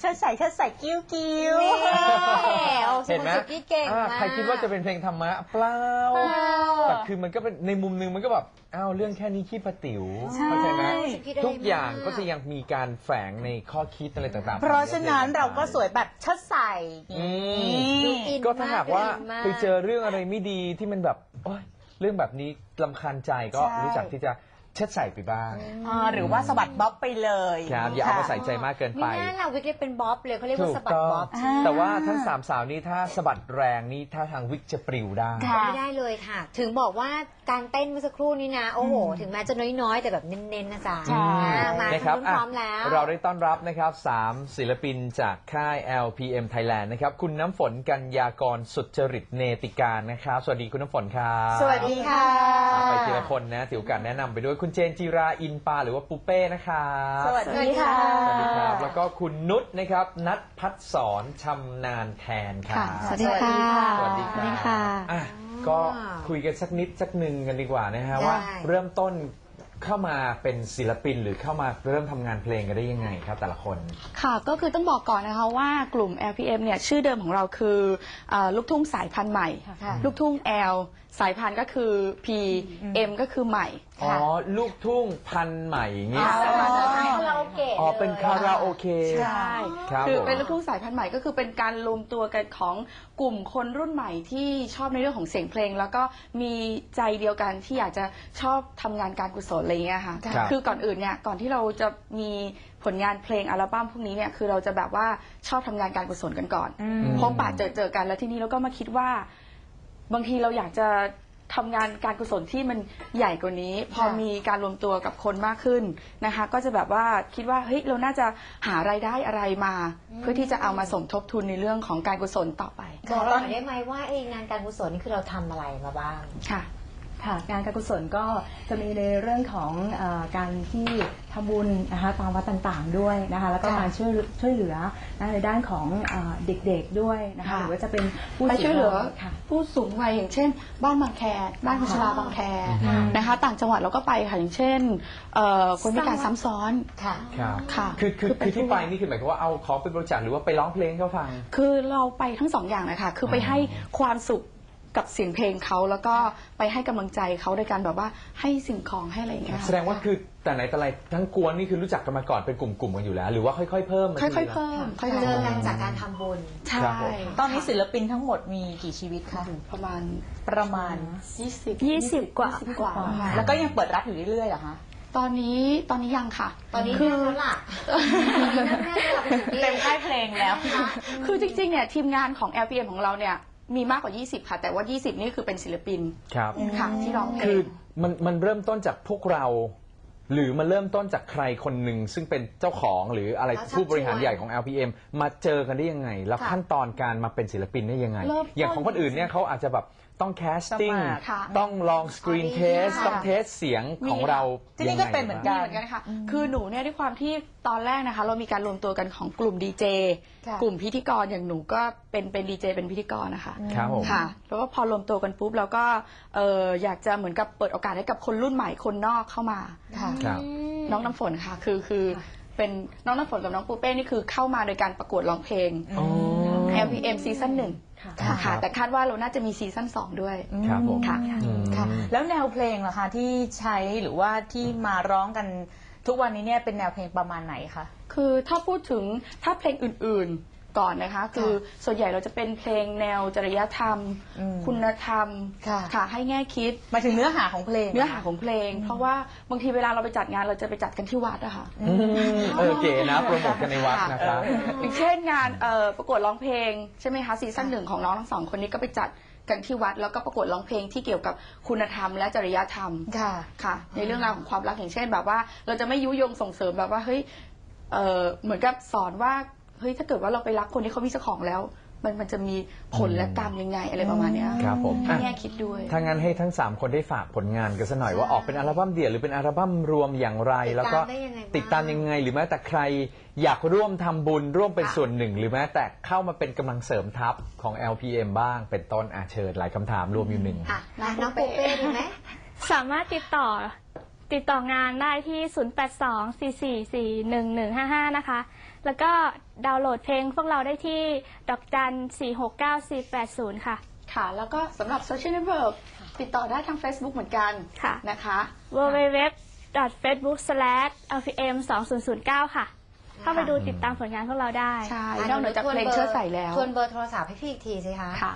เชิดใส่เชิดใส่เชิดใส่กิ้วกิ้วโอ้เห็นไหมสุกี้เก่งอ่ามาก ใครคิดว่าจะเป็นเพลงธรรมะเปล่าเปล่า แต่คือมันก็เป็นในมุมหนึงมันก็แบบอ้าวเรื่องแค่นี้ขี้ประติ๋วเข้าใจไหมคิดได้ทุกอย่างมก็จะยังมีการแฝงในข้อคิดอะไรต่างๆ เพราะฉะนั้นเราก็สวยแบบเชิดใส่อืมดูนี่อินก็ถ้าหากว่าดูอินมไปเจอเรื่องอะไรไม่ดีที่มันแบบโอ๊ยเรื่องแบบนี้ลำคาญใจก็ใช่รู้จักที่จะ เช็ดใส่ไปบ้าง อ่าหรือว่าสะบัดบ๊อบไปเลยครับอย่าเอามาใส่ค่ะใจมากเกินมีไปหน้าเราวิกฤตเป็นบ๊อบเลยเขาเรียกว่าถูกสะบัดต้องบ๊อบอ่าแต่ว่าทั้งสามสาวนี้ถ้าสะบัดแรงนี่ถ้าทางวิกจะปลิวได้ ค่ะ ไม่ได้เลยค่ะ ถึงบอกว่าการเต้นเมื่อสักครู่นี้นะ โอ้โห ถึงแม้จะน้อยๆ แต่แบบเน้นๆนะจ๊ะใช่ อ่ามานะครับพร้อมๆอะแล้วเราได้ต้อนรับนะครับสามศิลปินจากค่าย LPM Thailand นะครับ คุณน้ำฝนกัญญากรสุจริตเนติการนะครับ สวัสดีคุณน้ำฝนครับสวัสดีค่ะ อะไปทีละคนนะถือโอกาสแนะนำไปด้วยคุณเจนจิราอินปาหรือว่าปูเป้นะครับสวัสดีค่ะ สวัสดีครับ แล้วก็คุณนุชนะครับ นัทพัฒสอนชำนาญแทนครัค่ะบสวัสดีค่ะ สวัสดีคสวัสดีรับค่ะอะก็คุยกันสักนิดสักหนึ่งกันดีกว่านะฮะว่า เริ่มต้น เข้ามาเป็นศิลปินหรือเข้ามาเริ่มทำงานเพลงกันได้ยังไงครับ แต่ละคน ค่ะก็คือต้องบอกก่อนนะคะว่ากลุ่ม LPM เนี่ยชื่อเดิมของเราคือเอ่อลูกทุ่งสายพันธุ์ใหม่ ค่ะลูกทุ่ง L สายพันธุ์ก็คือ P M ก็คือใหม่ อ๋อ ลูกทุ่งพันธุ์ใหม่อย่างงี้อ๋อมาจากคาราโอเกะอ๋อ เป็นคาราโอเกะ ใช่ครับคือผม เป็นลูกทุ่งสายพันธุ์ใหม่ก็คือเป็นการรวมตัวกันของกลุ่มคนรุ่นใหม่ที่ชอบในเรื่องของเสียงเพลง แล้วก็มีใจเดียวกันที่อยากจะชอบทำงานการกุศลอะไรเงี้ยค่ะ ครับ คือก่อนอื่นเนี่ยก่อนที่เราจะมีผลงานเพลงอัลบั้มพวกนี้เนี่ยคือเราจะแบบว่าชอบทำงานการกุศลกันก่อนพบปะเจอเจอกันแล้วทีนี้เราก็มาคิดว่า บางทีเราอยากจะทำงานการกุศลที่มันใหญ่กว่านี้ พอค่ะมีการรวมตัวกับคนมากขึ้นนะคะ ก็จะแบบว่าคิดว่าเฮ้ยเราน่าจะหารายได้อะไรมา เพื่อที่จะเอามาสมทบทุนในเรื่องของการกุศลต่อไปบอกเราหน่อยได้ไหมว่าไอ้งานการกุศลนี่คือเราทำอะไรมาบ้าง ค่ะ ค่ะงานการกุศลก็จะมีในเรื่องของเออการที่ทำบุญนะคะตามวัดต่างๆด้วยนะคะแล้วก็ค่ะการช่วยช่วยเหลือนะในด้านของเออเด็กๆด้วยนะคะค่ะ หรือว่าจะเป็นผู้ไปช่วยเหลือ ค่ะ ผู้สูงวัยอย่างเช่น บ้านบางแคบ้านคนชราบางแคนะคะ ต่างจังหวัดเราก็ไปค่ะอย่างเช่นเอ่อคนพิการซ้ำซ้อนค่ะ ครับค่ะคือคือคือคือที่ไปไปด้วยนี่คือหมายความว่าเอาของไปบริจาคหรือว่าไปร้องเพลงให้เขาฟัง คือเราไปทั้งสองอย่างเลยค่ะคือไปอ๋อให้ความสุข กับเสียงเพลงเขาแล้วก็ไปให้กำลังใจเขาโดยการแบบว่าให้สิ่งของให้อะไรอย่างเงี้ยแสดงว่าคือแต่ไหนแต่ไรทั้งกวนนี่คือรู้จักกันมาก่อนเป็นกลุ่มๆกันอยู่แล้ว หรือว่าค่อยๆเพิ่มมาค่ทีอยๆละ เพิ่มค่อยๆเจเพิ่อมกันจากการทำบุญ ใช่ครับผม ตอนนี้ศิลปินทั้งหมดมีกี่ชีวิตคะประมาณ ประมาณ 20 20 กว่า 20กว่าค่ะแล้วก็ยังเปิดรับอยู่เรื่อยๆเหรอคะตอนนี้ตอนนี้ยังค่ะ ตอนนี้คืแน่แล้วล่ะแน่แล้วล่ะเป็นสุกี้ เต็มค่ายเพลงแล้ว คือจริงๆ เนี่ยทีมงานของ LPM ของเราเนี่ย มีมากกว่า 20 ค่ะ แต่ว่า 20 นี่คือเป็นศิลปินครับ ค่ะ ที่ร้องเพลคือง มันมันเริ่มต้นจากพวกเรา หรือมันเริ่มต้นจากใครคนหนึ่งซึ่งเป็นเจ้าของหรืออะไรแล้วชักผู้บริหารชวนใหญ่ของ LPM มาเจอกันได้ยังไง แล้วค่ะขั้นตอนการมาเป็นศิลปินได้ยังไง เริ่มต้นอย่างของคนอื่นเนี่ยเขาอาจจะแบบ ต้องแคสติ้งสมัครค่ะ ต้องลองสกรีนอ๋อเทสค่ะต้องเทสเสียงของมีเราที่นี่ก็เป็นเหมือนกัมีเหมือนกันค่ะ คือหนูเนี่ยด้วยความที่ตอนแรกนะคะ เรามีการรวมตัวกันของกลุ่มดีเจค่ะกลุ่มพิธีกรอย่างหนูก็เป็นเป็นดีเจเป็นพิธีกรนะคะครับผม ค่ะ แล้วก็พอรวมตัวกันปุ๊บเราก็เอออยากจะเหมือนกับเปิดโอกาสให้กับคนรุ่นใหม่คนนอกเข้ามา ค่ะ ครับ น้องน้ำฝนค่ะ คือคือเป็นน้องน้ำฝนกับน้องปูเป้นี่คือเข้ามาโดยการประกวดร้องเพลง อ๋อ LPM ซีซั่นหนึ่ง ค่ะค่ะ แต่คาดว่าเราน่าจะมีซีซั่นสองด้วยครับผม ค่ะ อืม ค่ะ แล้วแนวเพลงล่ะคะที่ใช้หรือว่าที่มาร้องกันทุกวันนี้เนี่ยเป็นแนวเพลงประมาณไหนคะ คือถ้าพูดถึงถ้าเพลงอื่นๆ ก่อนนะคะ คือส่วนใหญ่เราจะเป็นเพลงแนวจริยธรรม อืมคุณธรรมค่ะค่ะ ให้แง่คิด หมายถึงเนื้อหาของเพลง เนื้อหาของเพลง เพราะว่าบางทีเวลาเราไปจัดงานเราจะไปจัดกันที่วัดอะค่ะ อืมเออเก๋นะโปรโมทกันในวัดนะครับ อย่างเช่นงานเอ่อประกวดร้องเพลงใช่ไหมคะซีซั่นหนึ่งของน้องทั้งสองคนนี้ก็ไปจัดกันที่วัด แล้วก็ประกวดร้องเพลงที่เกี่ยวกับคุณธรรมและจริยธรรมค่ะ ค่ะ ในเรื่องราวของความรักอย่างเช่นแบบว่า เราจะไม่ยุยงส่งเสริมแบบว่าเฮ้ยเอ่อเหมือนกับสอนว่า เฮ้ยถ้าเกิดว่าเราไปรักคนที่เขามีเจ้าของแล้ว มันมันจะมีผลและกรรมยังไงอะไรประมาณเนี้ยครับผมให้อะ แง่คิดด้วย ถ้างั้นให้ทั้ง 3 คนได้ฝากผลงานกันสักหน่อยว่าออกเป็นอัลบั้มเดี่ยวหรือเป็นอัลบั้มรวมอย่างไรติดตามแล้วก็ได้ยังไงบ้าง ติดตามยังไง หรือแม้แต่ใครอยากร่วมทำบุญร่วมเป็นค่ะส่วนหนึ่ง หรือแม้แต่เข้ามาเป็นกำลังเสริมทัพของ LPM บ้าง เป็นต้นอาเชิญหลายคำถามรวมอยู่หนึ่ง อะมาน้องปูเป้ดีไหม สามารถติดต่อติดต่องานได้ที่ 0824441155 นะคะ แล้วก็ ดาวน์โหลดเพลงพวกเราได้ที่ดอกจัน 469480 ค่ะ ค่ะ แล้วก็สำหรับโซเชียลเน็ตเวิร์กติดต่อได้ทาง Facebook เหมือนกันค่ะ นะคะ www.facebook/lpm2009 ค่ะ เข้าไปดูติดตามผลงานพวกเราได้ ใช่นอกเหนือจากเพลงเชิดใส่แล้ว ทวนเบอร์โทรศัพท์ให้พี่อีกทีสิคะค่ะ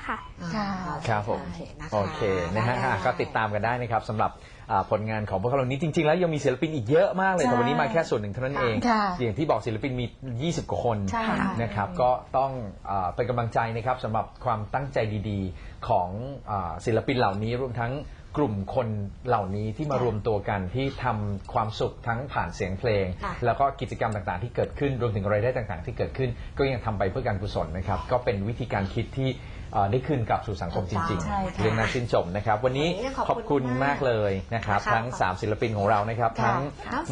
0824411155 ค่ะ อ่าครับผม โอเคนะคะโอเคนะฮะได้อะก็ติดตามกันได้นะครับสำหรับ อ่าผลงานของพวกเรานี้จริง ๆ แล้วยังมีศิลปินอีกเยอะมากเลยใช่แต่วันนี้มาแค่ส่วนหนึ่งเท่านั้นเอง ค่ะอย่างที่บอกศิลปินมี 20 กว่าคนใช่ค่ะ นะครับก็ต้องอาเป็นกำลังใจนะครับสำหรับความตั้งใจดีๆของอาศิลปินเหล่านี้รวมทั้งกลุ่มคนเหล่านี้ที่มารวมตัวกันที่ทำความสุขทั้งผ่านเสียงเพลง ค่ะ แล้วก็กิจกรรมต่างๆที่เกิดขึ้นรวมถึงรายได้ต่างๆ ที่เกิดขึ้น ก็ยังทำไปเพื่อการกุศลนะครับก็เป็นวิธีการคิดที่ อ่าได้คืนกลับสู่สังคมจริงใช่ๆค่ะเรื่องน่าชื่นชมนะครับ วันนี้วันนี้ขอบคุณขอบคุณมากเลยนะครับนะคะทั้ง3ศิลปินของเรานะครับ ค่ะทั้ง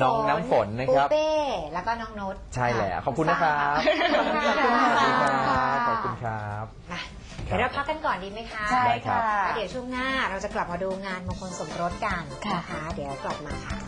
น้องน้ำฝนนะครับ ปูเป้แล้วก็น้องนุชใช่แล้วขอบคุณนะครับ ขอบคุณค่ะขอบคุณครับ มาเดี๋ยวเราพักกันก่อนดีไหมคะใช่ค่ะ แล้วเดี๋ยวช่วงหน้าเราจะกลับมาดูงานมงคลสมรสกันค่ะนะคะเดี๋ยวกลับมาค่ะ